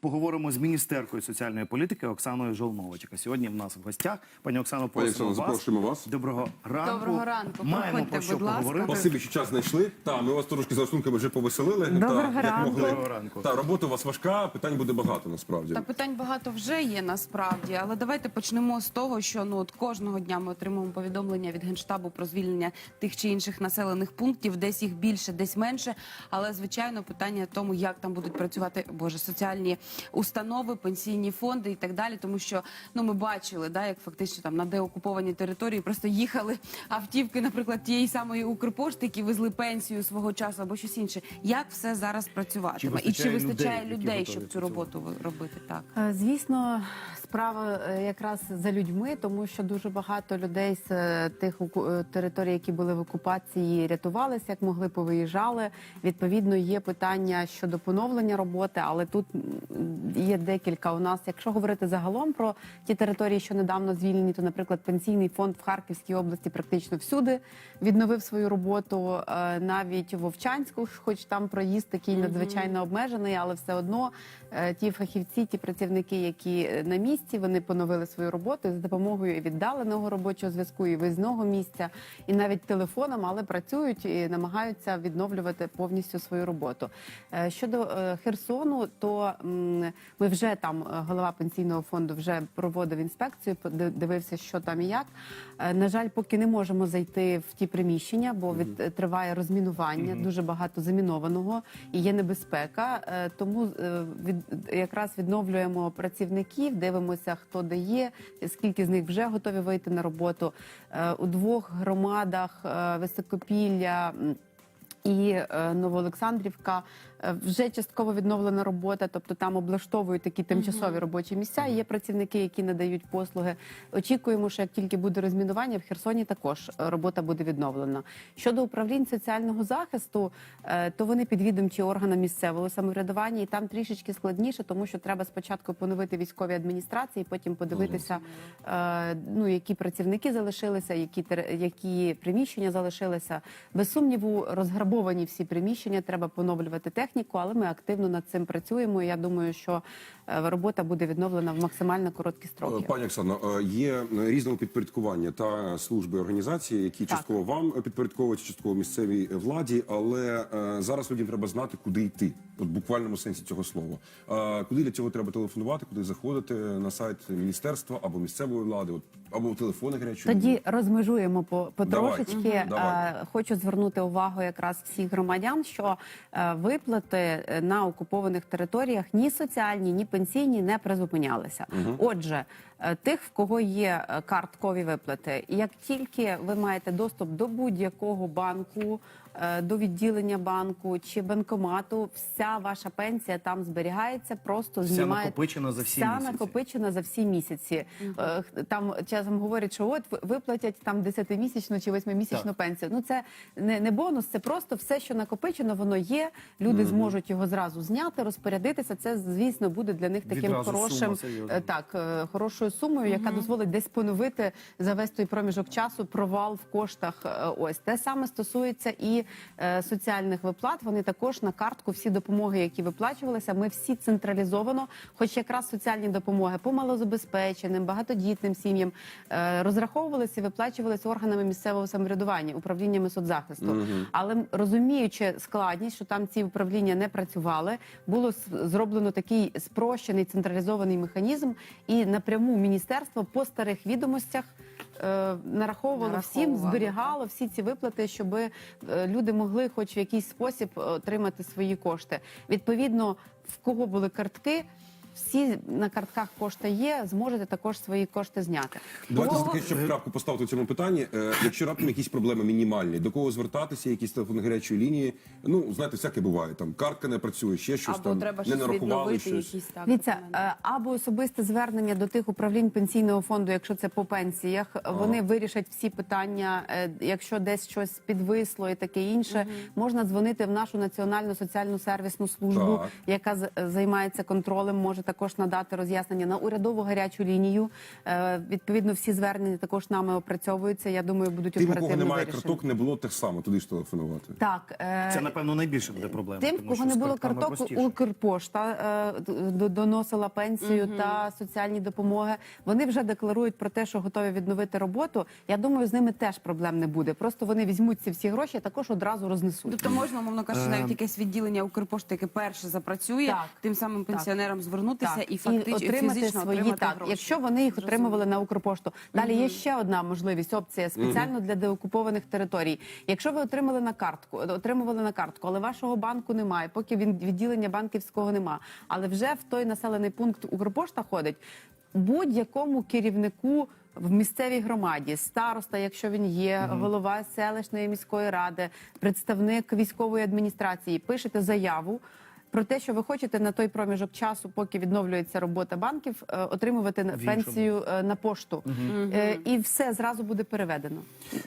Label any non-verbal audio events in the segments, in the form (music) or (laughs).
поговоримо з міністеркою соціальної політики Оксаною Жолнович, яка сьогодні в нас в гостях. Пані Оксано, Пані просимо Оксано, вас. запрошуємо вас. Доброго ранку. Доброго ранку. Маємо Проходьте, про що будь поговорити. Спасибі, що час знайшли. Та ми вас трошки за рахунками вже повеселили. Доброго та, ранку. могли. Доброго ранку. Та робота у вас важка, питань буде багато насправді. Та питань багато вже є насправді, але давайте почнемо з того, що ну от кожного дня ми отримуємо повідомлення від генштабу про звільнення тих чи інших населених пунктів, десь їх більше, десь менше. Але звичайно, питання тому, як там будуть працювати боже соціальні установи, пенсійні фонди і так далі. Тому що ну ми бачили, да, як фактично там на деокупованій території просто їхали автівки, наприклад, тієї самої Укрпошти, які везли пенсію свого часу або щось інше. Як все зараз працюватиме? І чи вистачає вистачає людей, людей, щоб цю роботу робити так? Е, Звісно, справа е, якраз за людьми, тому що дуже багато людей з е, тих територій, які були в окупації, рятувалися, як могли, повиїжджали. Відповідно, є питання щодо поновлення роботи, але тут є декілька у нас. Якщо говорити загалом про ті території, що недавно звільнені, то, наприклад, пенсійний фонд в Харківській області практично всюди відновив свою роботу, Е, навіть в Вовчанську, хоч там проїзд такий надзвичайно обмежений, але все одно е, ті фахівці, ті працівники, які е, на місці, вони поновили свою роботу за допомогою і віддаленого робочого зв'язку, і виїзного місця, і навіть телефоном, але працюють і намагаються відновлювати повністю свою роботу. Щодо Херсону, то ми вже там е, голова пенсійного фонду вже проводив інспекцію, дивився, що там і як. Е, На жаль, поки не можемо зайти в ті приміщення, бо від триває розмінування, дуже багато замінованого і є небезпека. Е, Тому від якраз відновлюємо працівників, дивимося, хто де є, скільки з них вже готові вийти на роботу. У двох громадах Високопілля. і Новоолександрівка вже частково відновлена робота, тобто там облаштовують такі тимчасові робочі місця. Є працівники, які надають послуги. Очікуємо, що як тільки буде розмінування, в Херсоні також е, робота буде відновлена. Щодо управлінь соціального захисту, е, то вони підвідомчі органам місцевого самоврядування, і там трішечки складніше, тому що треба спочатку поновити військові адміністрації, потім подивитися, е, ну які працівники залишилися, які тер- які приміщення залишилися. Без сумніву, розграбовані всі приміщення. Треба поновлювати техніку, але ми активно над цим працюємо. Я думаю, що робота буде відновлена в максимально короткі строки. Е, Пані Оксано, е, є е, різного підпорядкування та служби організації, які Так. частково вам е, підпорядковують, частково місцевій е, владі, але е, зараз людям треба знати, куди йти, от буквальному сенсі цього слова. Е, Куди для цього треба телефонувати, куди заходити на сайт міністерства або місцевої влади, от, або телефони гарячої. Тоді розмежуємо по потрошечки. Е, Хочу звернути увагу якраз всіх громадян, що е, виплати е, на окупованих територіях ні соціальні, ні пенсійні не призупинялися. Отже, е, тих, в кого є е, карткові виплати, як тільки ви маєте доступ до будь-якого банку. Е, До відділення банку чи банкомату, вся ваша пенсія там зберігається, просто Вся знімаєте накопичена за всі вся місяці. накопичена за всі місяці. Е, Там часом говорять, що от виплатять там 10-місячну чи 8-місячну Так. пенсію. Ну це не, не бонус, це просто все, що накопичено, воно є. Люди зможуть його зразу зняти, розпорядитися. Це звісно буде для них таким Відразу хорошим сума е, так, е, хорошою сумою, яка дозволить десь поновити за весь той проміжок часу провал в коштах. Е, Ось те саме стосується і е, соціальних виплат. Вони також на картку всі допомоги, які виплачувалися. Ми всі централізовано, хоч якраз соціальні допомоги по малозабезпеченим, багатодітним сім'ям е, розраховувалися і виплачувалися органами місцевого самоврядування, управліннями соцзахисту. Але розуміючи складність, що там ці управління не працювали, було зроблено такий спрощений централізований механізм, і напряму міністерство по старих відомостях. Е, Нараховувало всім, зберігало всі ці виплати, щоб е, люди могли, хоч в якийсь спосіб, е, отримати свої кошти. Відповідно, в кого були картки, всі на картках кошти є, зможете також свої кошти зняти. Давайте Того- все-таки, щоб крапку поставити у цьому питанні. Е, якщо раптом якісь проблеми мінімальні, до кого звертатися, якісь телефони гарячої лінії. Ну знаєте, всяке буває. Там картка не працює, ще щось Або там треба не щось нарахували відновити, щось. якісь так. Документи. е, або особисте звернення до тих управлінь пенсійного фонду, якщо це по пенсіях, вони вирішать всі питання. Е, Якщо десь щось підвисло і таке інше, можна дзвонити в нашу національну соціальну сервісну службу, Так. яка з- займається контролем, може також надати роз'яснення на урядову гарячу лінію. Е, Відповідно, всі звернення також нами опрацьовуються. Я думаю, будуть Тим, у кого немає вирішені. карток, не було так само, туди ж телефонувати. Так, е, Це напевно найбільше буде проблема. Тим, кого не було карток, простіше. Укрпошта е, доносила пенсію та соціальні допомоги. Вони вже декларують про те, що готові відновити роботу. Я думаю, з ними теж проблем не буде. Просто вони візьмуть ці всі гроші, також одразу рознесуть. Тобто можна, мовно кажучи, навіть якесь відділення Укрпошти, яке перше запрацює, Так. тим самим пенсіонерам звернутися Так, і фактично отримати фізично свої отримати так, гроші. якщо вони їх отримували на Укрпошту. Далі є ще одна можливість опція спеціально для деокупованих територій. Якщо ви отримали на картку, отримували на картку, але вашого банку немає, поки він відділення банківського нема. Але вже в той населений пункт Укрпошта ходить будь-якому керівнику. В місцевій громаді староста, якщо він є, голова селищної міської ради, представник військової адміністрації, пишете заяву про те, що ви хочете на той проміжок часу, поки відновлюється робота банків, е, отримувати пенсію е, на пошту, Е, і все зразу буде переведено.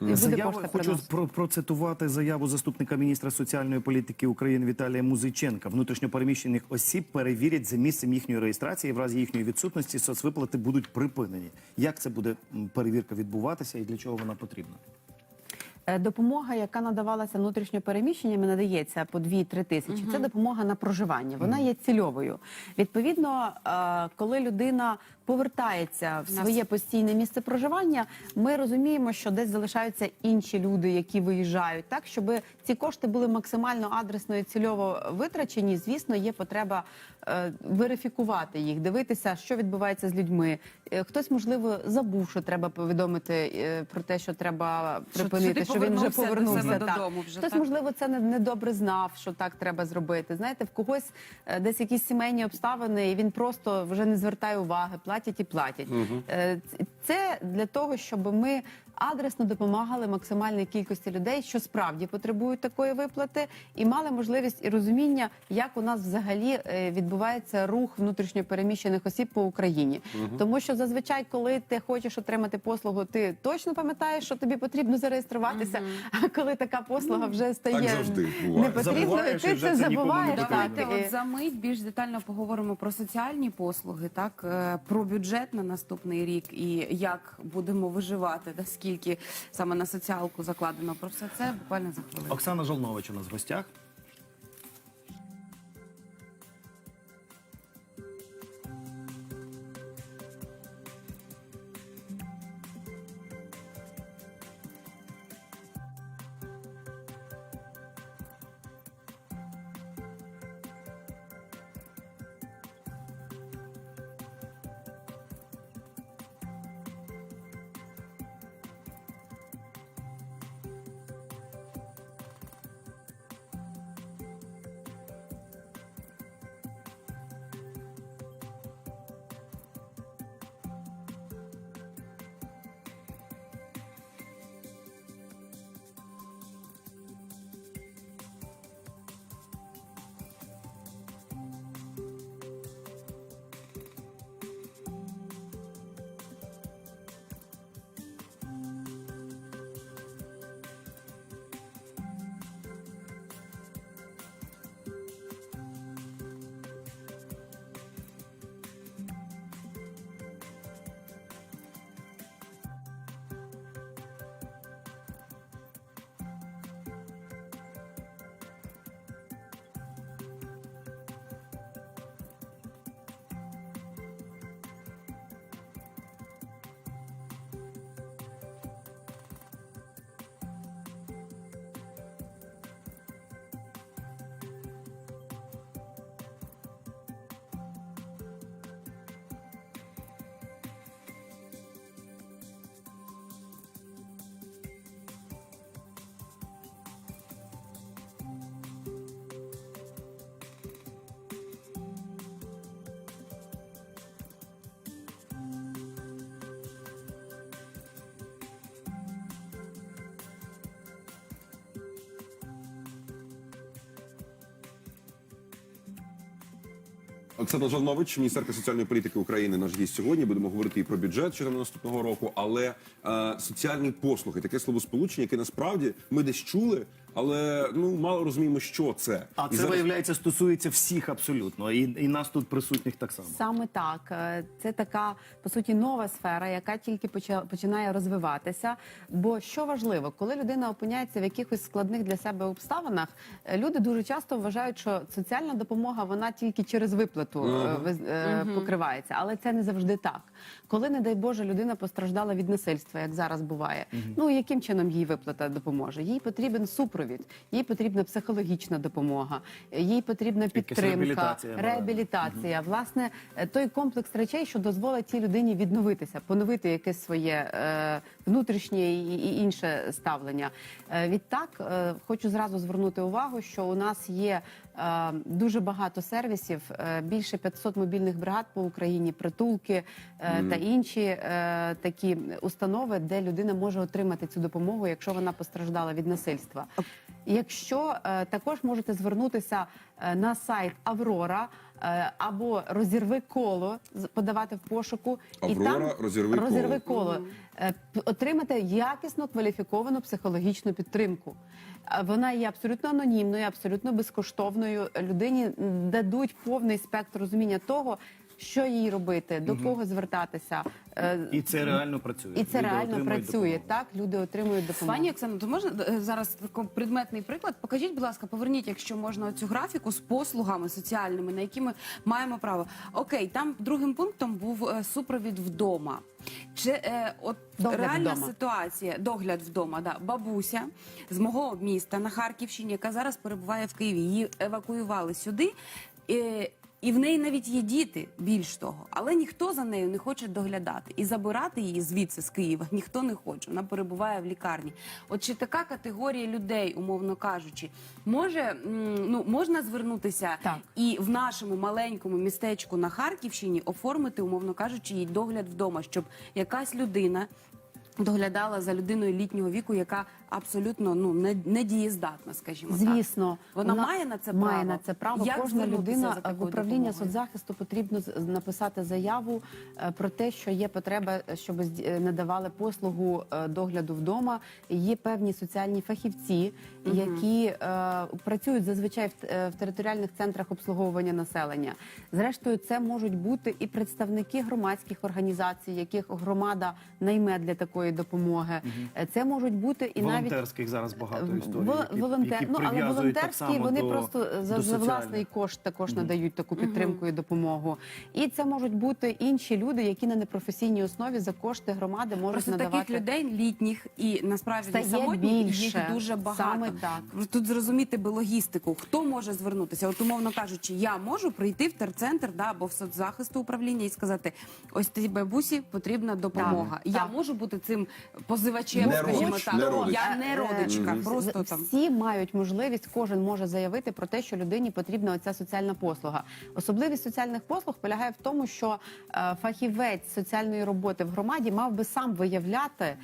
Буде Заява, пошта хочу про, процитувати заяву заступника міністра соціальної політики України Віталія Музиченка. Внутрішньопереміщених осіб перевірять за місцем їхньої реєстрації. В разі їхньої відсутності соцвиплати будуть припинені. Як це буде перевірка відбуватися і для чого вона потрібна? Е, Допомога, яка надавалася внутрішньопереміщеннями, надається по 2-3 тисячі. Це допомога на проживання. Вона є цільовою. Відповідно, е, коли людина повертається в своє постійне місце проживання, ми розуміємо, що десь залишаються інші люди, які виїжджають, так щоб ці кошти були максимально адресно і цільово витрачені. Звісно, є потреба е, верифікувати їх, дивитися, що відбувається з людьми. Е, Хтось, можливо, забув, що треба повідомити е, про те, що треба припинити, що що, він вже повернувся до так. додому вже, Хтось, так? можливо, це не, недобре знав, що так треба зробити. Знаєте, в когось е, десь якісь сімейні обставини, і він просто вже не звертає уваги, платять і платять. Угу. Це для того, щоб ми адресно допомагали максимальній кількості людей, що справді потребують такої виплати, і мали можливість і розуміння, як у нас взагалі е, відбувається рух внутрішньопереміщених осіб по Україні. Тому що зазвичай, коли ти хочеш отримати послугу, ти точно пам'ятаєш, що тобі потрібно зареєструватися. А коли така послуга вже стає Так завжди буває. непотрібною, Забуваєш, ти це не забуваєш. потрібно. Так, Давайте от за мить більш детально поговоримо про соціальні послуги, так е, про бюджет на наступний рік і як будемо виживати, да, скільки саме на соціалку закладено. Про все це буквально за хвилину. Оксана Жолнович у нас в гостях. Оксана Жолнович, міністерка соціальної політики України, наш гість сьогодні. Будемо говорити і про бюджет щодо на наступного року, але е, соціальні послуги, таке словосполучення, яке насправді ми десь чули, але ну мало розуміємо, що це. А І це зараз- виявляється стосується всіх абсолютно, і, і нас тут присутніх так само. Саме так, Е, це така по суті нова сфера, яка тільки починає розвиватися. Бо що важливо, коли людина опиняється в якихось складних для себе обставинах, е, люди дуже часто вважають, що соціальна допомога вона тільки через виплату е, е, покривається, але це не завжди так. Коли, не дай Боже, людина постраждала від насильства, як зараз буває, ну яким чином їй виплата допоможе? Їй потрібен супровід, їй потрібна психологічна допомога, їй потрібна підтримка, реабілітація, реабілітація. Власне, е, той комплекс речей, що дозволить цій людині відновитися, поновити якесь своє е, внутрішнє і, і інше ставлення. Е, відтак, е, хочу зразу звернути увагу, що у нас є е, дуже багато сервісів, е, більше 500 мобільних бригад по Україні, притулки е, та інші е, такі установи, де людина може отримати цю допомогу, якщо вона постраждала від насильства. Якщо е, також можете звернутися е, на сайт Аврора е, або розірви коло, з- подавати в пошуку Аврора, розірви коло. розірви коло. Е, п- отримати якісну кваліфіковану психологічну підтримку. Вона є абсолютно анонімною, абсолютно безкоштовною. Людині дадуть повний спектр розуміння того, що їй робити, до кого звертатися. Е, І це реально працює. І це Люди реально отримують працює. допомогу. Так, люди отримують допомогу. Пані Оксано, то можна е, зараз такий предметний приклад? Покажіть, будь ласка, поверніть, якщо можна, цю графіку з послугами соціальними, на які ми маємо право. Окей, там другим пунктом був е, супровід вдома. Чи е, от Догляд реальна вдома. ситуація, догляд вдома, да, бабуся з мого міста на Харківщині, яка зараз перебуває в Києві, її евакуювали сюди. Е, і в неї навіть є діти більш того, але ніхто за нею не хоче доглядати і забирати її звідси з Києва (laughs) ніхто не хоче. Вона перебуває в лікарні. От чи така категорія людей, умовно кажучи, може ну можна звернутися Так. і в нашому маленькому містечку на Харківщині оформити, умовно кажучи, їй догляд вдома, щоб якась людина. Доглядала за людиною літнього віку, яка абсолютно ну не, не дієздатна, скажімо так. Звісно, Вона вона має на це має право? на це право. Як Кожна людина за в управління допомогою? соцзахисту потрібно написати заяву е, про те, що є потреба, щоб е, надавали послугу е, догляду вдома. Є певні соціальні фахівці, які е, працюють зазвичай в, е, в територіальних центрах обслуговування населення. Зрештою, це можуть бути і представники громадських організацій, яких громада найме для такої допомоги. Е, Це можуть бути і навіть Волонтерських зараз багато історій. Вол- які- волонтер, які ну але прив'язують так волонтерські само вони до- просто за, до за власний кошт також надають таку підтримку і допомогу. І це можуть бути інші люди, які на непрофесійній основі за кошти громади можуть Просто надавати. таких людей літніх і насправді Стає самотніх більше. їх дуже багато. Саме так. Тут зрозуміти би логістику. Хто може звернутися? От умовно кажучи, я можу прийти в терцентр да, або в соцзахисту управління і сказати: ось цій бабусі потрібна допомога. Так, я так. можу бути цим позивачем, Не скажімо родич, так. не родич. Я не родичка, Е, просто там. всі мають можливість, кожен може заявити про те, що людині потрібна оця соціальна послуга. Особливість соціальних послуг полягає в тому, що е, фахівець соціальної роботи в громаді мав би сам виявляти е,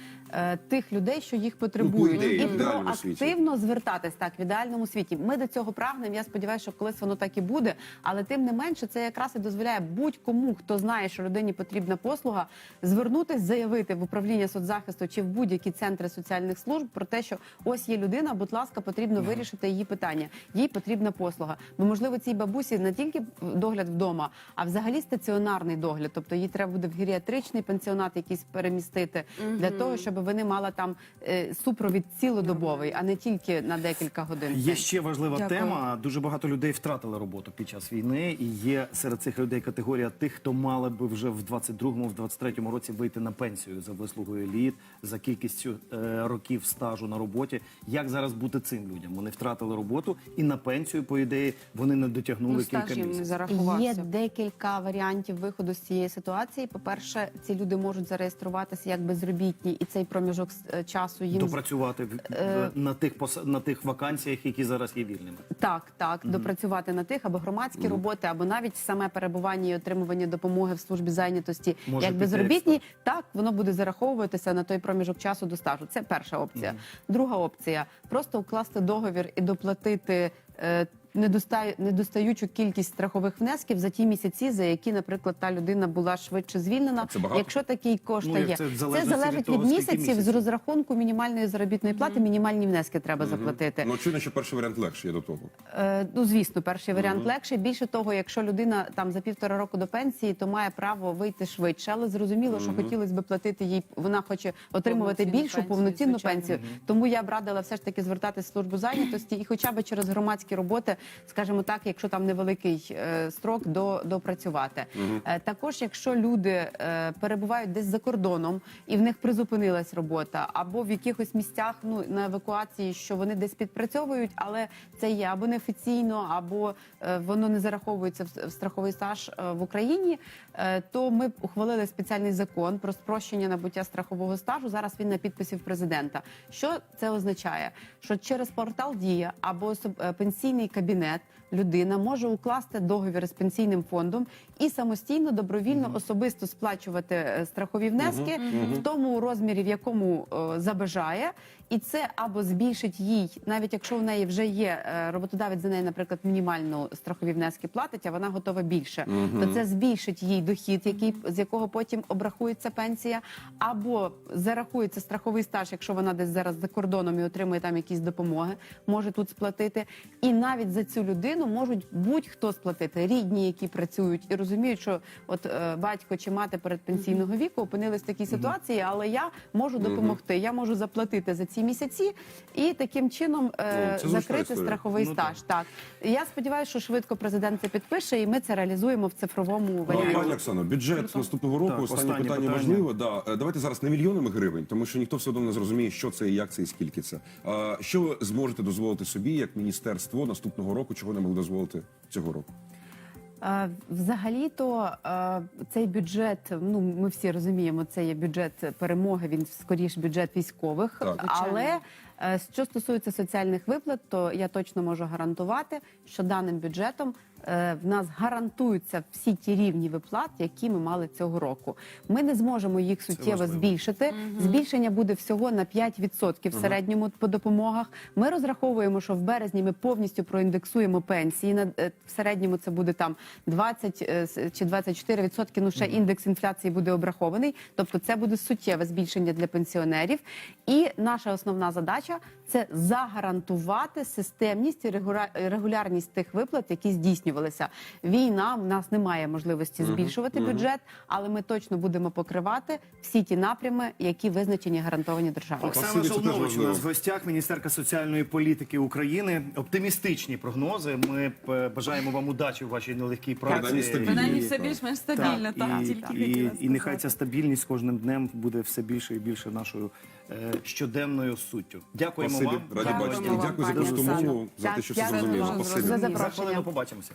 тих людей, що їх потребують, Ну, по ідеї, і проактивно звертатись так в ідеальному світі. Ми до цього прагнемо. Я сподіваюся, що колись воно так і буде. Але тим не менше, це якраз і дозволяє будь-кому, хто знає, що людині потрібна послуга, звернутись, заявити в управління соцзахисту чи в будь-які центри соціальних служб про те, що ось є людина, будь ласка, потрібно вирішити її питання. Їй потрібна послуга. Бо можливо цій бабусі не тільки догляд вдома, а взагалі стаціонарний догляд. Тобто їй треба буде в геріатричний пенсіонат якийсь перемістити для того, щоб вони мала там е, супровід цілодобовий, а не тільки на декілька годин. Є ще важлива Дякую. тема. Дуже багато людей втратили роботу під час війни, і є серед цих людей категорія тих, хто мали би вже в 22-му, в 23-му році вийти на пенсію за вислугою літ, за кількістю е, років стажу на роботі. Як зараз бути цим людям? Вони втратили роботу і на пенсію, по ідеї, вони не дотягнули Ну, кілька місяців. Є декілька варіантів виходу з цієї ситуації. По-перше, ці люди можуть зареєструватися як безробітні, і цей проміжок е, часу їм Допрацювати в, Е, на тих пос- на тих вакансіях, які зараз є вільними. Так, так, допрацювати на тих або громадські роботи, або навіть саме перебування і отримування допомоги в службі зайнятості Може як безробітні, так воно буде зараховуватися на той проміжок часу до стажу. Це перша опція. Друга опція просто укласти договір і доплатити. Е, недостаючу кількість страхових внесків за ті місяці, за які, наприклад, та людина була швидше звільнена. А це багато? Якщо такий кошт Ну, є, це це від залежить того, від скільки місяців. З розрахунку мінімальної заробітної плати, мінімальні внески треба заплатити. Ну, очевидно, що перший варіант легший є до того. Е, ну, звісно, перший варіант легший. Більше того, якщо людина там за півтора року до пенсії, то має право вийти швидше. Але зрозуміло, що хотілося б платити їй. Вона хоче отримувати Повноцінну більшу пенсію, повноцінну звичайно. пенсію. Тому я б радила все ж таки звертатись в службу зайнятості і, хоча б через громадські роботи, скажімо так, якщо там невеликий е, строк, до допрацювати. Е, також, якщо люди е, перебувають десь за кордоном і в них призупинилась робота, або в якихось місцях ну на евакуації, що вони десь підпрацьовують, але це є або неофіційно, або воно не зараховується в, страховий стаж в Україні, то ми ухвалили спеціальний закон про спрощення набуття страхового стажу. Зараз він на підписі в президента. Що це означає? Що через портал Дія або особ- е, кабінет людина може укласти договір з пенсійним фондом і самостійно добровільно особисто сплачувати е, страхові внески в тому розмірі, в якому е, забажає. І це або збільшить їй, навіть якщо в неї вже є е, роботодавець за неї, наприклад, мінімально страхові внески платить, а вона готова більше, то це збільшить їй дохід, який з якого потім обрахується пенсія, або зарахується страховий стаж, якщо вона десь зараз за кордоном і отримує там якісь допомоги, може тут сплатити. І навіть за цю людину можуть будь-хто сплатити, рідні, які працюють і розуміють, що от е, батько чи мати перед пенсійного віку опинились в такій ситуації, але я можу допомогти. Я можу заплатити за ці місяці і таким чином е, Ну, це зручна закрити історія. страховий Ну, стаж. Так я сподіваюся, що швидко президент це підпише, і ми це реалізуємо в цифровому Ну, варіанті. Пані Оксано, бюджет наступного року. Так, останнє, останнє питання, питання. важливо. Да. Е, Давайте зараз не мільйонами гривень, тому що ніхто все одно не зрозуміє, що це, і як це і скільки це. А, що ви зможете дозволити собі як міністерство наступного року, чого не могли дозволити цього року? Взагалі-то цей бюджет, ну ми всі розуміємо, це є бюджет перемоги. Він скоріш бюджет військових. Так. Але що стосується соціальних виплат, то я точно можу гарантувати, що даним бюджетом е, в нас гарантуються всі ті рівні виплат, які ми мали цього року. Ми не зможемо їх суттєво збільшити. Збільшення буде всього на 5% в середньому по допомогах. Ми розраховуємо, що в березні ми повністю проіндексуємо пенсії. На е, в середньому це буде там 20 е, с- чи 24%, Ну ще індекс інфляції буде обрахований. Тобто, це буде суттєве збільшення для пенсіонерів. І наша основна задача це загарантувати системність і регулярність тих виплат, які здійснювалися. Війна в нас немає можливості збільшувати бюджет, але ми точно будемо покривати всі ті напрями, які визначені гарантовані державою. Оксана Жолнович у нас в гостях, міністерка соціальної політики України. Оптимістичні прогнози. Ми е, бажаємо вам удачі у вашій нелегкій праці. Принаймні все більш-менш стабільно. Так, Так, і, тільки і, хотіла і, нехай ця стабільність кожним днем буде все більше і більше нашою е, щоденною суттю. Дякуємо Спасибі, вам. раді бачити. вам, Дякую за просту мову, за те, що все зрозуміло. за Спасибі. за хвилину побачимося.